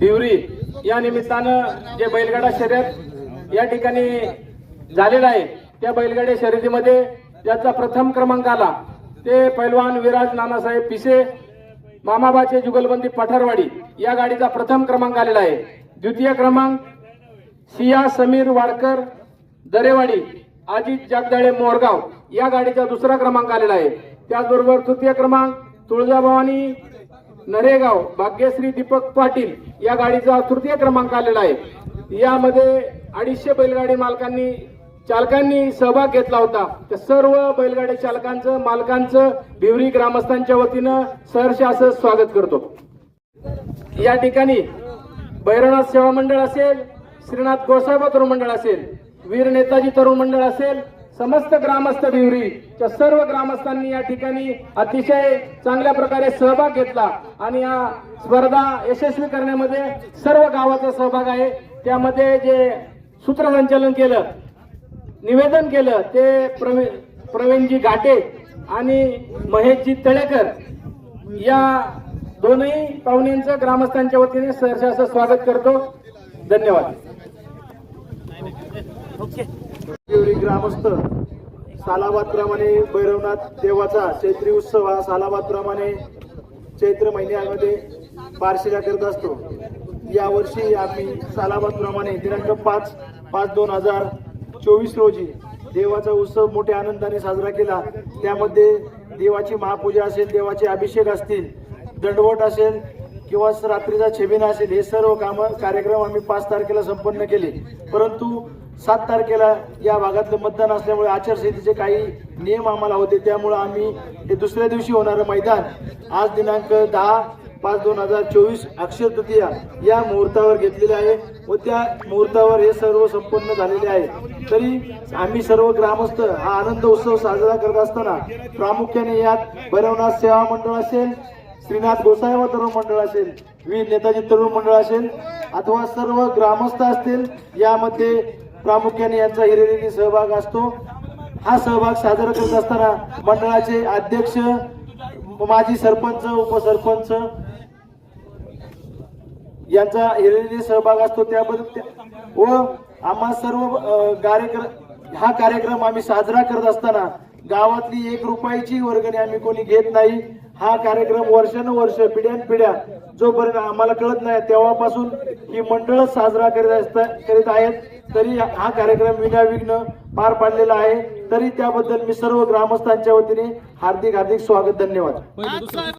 हिवरी या निमित्तानं जे बैलगाडा शर्यत या ठिकाणी झालेलं आहे त्या बैलगाड्या शर्यतीमध्ये ज्याचा प्रथम क्रमांक आला. ते पैलवान विराज नानासाहेब पिसे मामाबाचे जुगलबंदी पठारवाडी या गाडीचा प्रथम क्रमांक आलेला आहे. द्वितीय क्रमांक सिया समीर वाडकर दरेवाडी अजित जगदाळे मोरगाव या गाडीचा दुसरा क्रमांक आलेला आहे. त्याचबरोबर तृतीय क्रमांक तुळजाभवानी नरेगाव भाग्यश्री दीपक पाटील या गाडीचा तृतीय क्रमांक आलेला आहे. यामध्ये अडीचशे बैलगाडी मालकांनी चालकांनी सहभाग घेतला होता. तर सर्व बैलगाडी चालकांचं मालकांचं भिवरी ग्रामस्थांच्या वतीनं सहर्ष असं स्वागत करतो. या ठिकाणी भैरवनाथ सेवा मंडळ असेल श्रीनाथ गोसाबा तरुण मंडळ असेल वीर नेताजी तरुण मंडळ असेल समस्त ग्रामस्थ भिवरीच्या सर्व ग्रामस्थांनी या ठिकाणी अतिशय चांगल्या प्रकारे सहभाग घेतला आणि या स्पर्धा यशस्वी करण्यामध्ये सर्व गावाचा सहभाग आहे. त्यामध्ये जे सूत्रसंचालन केलं निवेदन केलं ते प्रवीण प्रवीणजी घाटे आणि महेशजी तळेकर या दोनही पाहुण्यांचं ग्रामस्थांच्या वतीने सहर्ष असं स्वागत करतो. धन्यवाद. देवरी ग्रामस्थ सालाबादप्रमाणे भैरवनाथ देवाचा चैत्री उत्सव हा सालाबादप्रमाणे चैत्र महिन्यामध्ये बारशिला करत असतो. यावर्षी आम्ही सालाबादप्रमाणे दिनांक पाच पाच दोन हजार चोवीस रोजी देवाचा उत्सव मोठ्या आनंदाने साजरा केला. त्यामध्ये देवाची महापूजा असेल देवाचे अभिषेक असतील दंडवट असेल किंवा रात्रीचा छबिना असेल हे सर्व काम कार्यक्रम आम्ही पाच तारखेला संपन्न केले. परंतु सात तारखेला या भागातलं मतदान असल्यामुळे आचारसंहितेचे काही नियम आम्हाला होते. त्यामुळे आम्ही हे दुसऱ्या दिवशी होणारं मैदान आज दिनांक दहा पाच दोन हजार चोवीस अक्षय तृतीया या मुहूर्तावर घेतलेले आहे व त्या मुहूर्तावर हे सर्व संपन्न झालेले आहे. तरी आम्ही सर्व ग्रामस्थ हा आनंद उत्सव साजरा करत असताना प्रामुख्याने यात भैरवनाथ सेवा मंडळ असेल श्रीनाथ गोसाईवा तरुण मंडळ असेल वीर नेताजी तरुण मंडळ असेल अथवा सर्व ग्रामस्थ असतील यामध्ये प्रामुख्याने यांचा हिरिरीने सहभाग असतो. हा सहभाग साजरा करत असताना मंडळाचे अध्यक्ष माजी सरपंच उपसरपंच यांचा हिरिरीने सहभाग असतो. त्याबद्दल व आम्हा सर्व कार्यक्रम हा कार्यक्रम आम्ही साजरा करत असताना गावातली एक रुपयाची वर्गणी आम्ही कोणी घेत नाही. हा कार्यक्रम वर्षानुवर्ष पिढ्यानपिढ्या जोपर्यंत आम्हाला कळत नाही तेव्हापासून ही मंडळ साजरा करीत असता करीत आहेत तरी हा कार्यक्रम विनाविघ्न पार पाडलेला आहे. तरी त्याबद्दल मी सर्व ग्रामस्थांच्या वतीने हार्दिक हार्दिक स्वागत धन्यवाद.